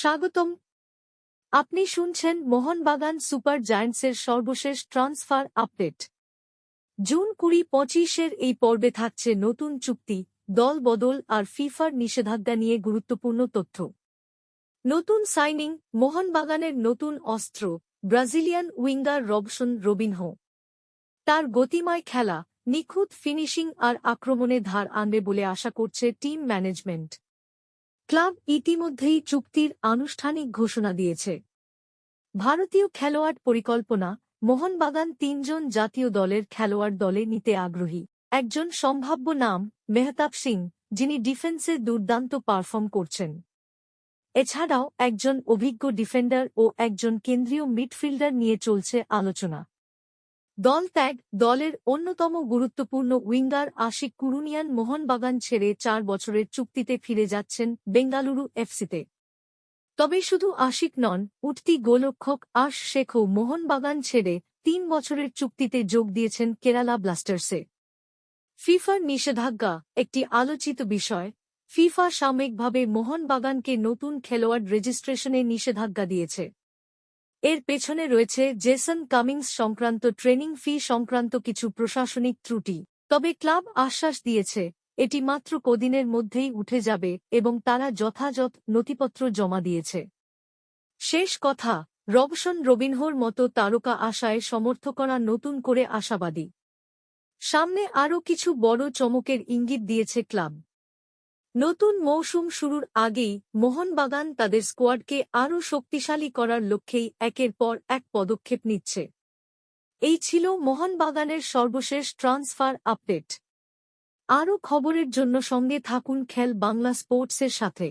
স্বাগতম। আপনি শুনছেন মোহনবাগান সুপার জায়ান্টসের সর্বশেষ ট্রান্সফার আপডেট। জুন কুড়ি পঁচিশের এই পর্বে থাকছে নতুন চুক্তি, দল বদল আর ফিফার নিষেধাজ্ঞা নিয়ে গুরুত্বপূর্ণ তথ্য। নতুন সাইনিং, মোহনবাগানের নতুন অস্ত্র, ব্রাজিলিয়ান উইঙ্গার রবসন রবিনহো। তার গতিময় খেলা, নিখুঁত ফিনিশিং আর আক্রমণে ধার আনবে বলে আশা করছে টিম ম্যানেজমেন্ট। ক্লাব ইতিমধ্যেই চুক্তির আনুষ্ঠানিক ঘোষণা দিয়েছে। ভারতীয় খেলোয়াড় পরিকল্পনা, মোহনবাগান তিনজন জাতীয় দলের খেলোয়াড় দলে নিতে আগ্রহী। একজন সম্ভাব্য নাম, মেহতাব সিং, যিনি ডিফেন্সে দুর্দান্ত পারফর্ম করছেন। এছাড়াও একজন অভিজ্ঞ ডিফেন্ডার ও একজন কেন্দ্রীয় মিডফিল্ডার নিয়ে চলছে আলোচনা। দল ত্যাগ দলের অন্যতম গুরুত্বপূর্ণ উইঙ্গার আশিক কুরুনিয়ান মোহনবাগান ছেড়ে চার বছরের চুক্তিতে ফিরে যাচ্ছেন বেঙ্গালুরু এফসিতে। তবে শুধু আশিক নন, উঠতি গোলক্ষক আশ শেখও মোহনবাগান ছেড়ে তিন বছরের চুক্তিতে যোগ দিয়েছেন কেরালা ব্লাস্টার্সে। ফিফার নিষেধাজ্ঞা, একটি আলোচিত বিষয়, ফিফা সাময়িকভাবে মোহনবাগানকে নতুন খেলোয়াড় রেজিস্ট্রেশনে নিষেধাজ্ঞা দিয়েছে। এর পেছনে রয়েছে জেসন কামিংস সংক্রান্ত ট্রেনিং ফি সংক্রান্ত কিছু প্রশাসনিক ত্রুটি। তবে ক্লাব আশ্বাস দিয়েছে, এটি মাত্র কদিনের মধ্যেই উঠে যাবে এবং তারা যথাযথ নথিপত্র জমা দিয়েছে। শেষ কথা, রবসন রবিনহোর মতো তারকা আশায় সমর্থ করা নতুন করে আশাবাদী। সামনে আরও কিছু বড় চমকের ইঙ্গিত দিয়েছে ক্লাব। নতুন মৌসুম শুরুর আগেই মোহনবাগান তাদের স্কোয়াডকে আরও শক্তিশালী করার লক্ষ্যেই একের পর এক পদক্ষেপ নিচ্ছে। এই ছিল মোহনবাগানের সর্বশেষ ট্রান্সফার আপডেট। আরও খবরের জন্য সঙ্গে থাকুন খেল বাংলা স্পোর্টসের সাথে।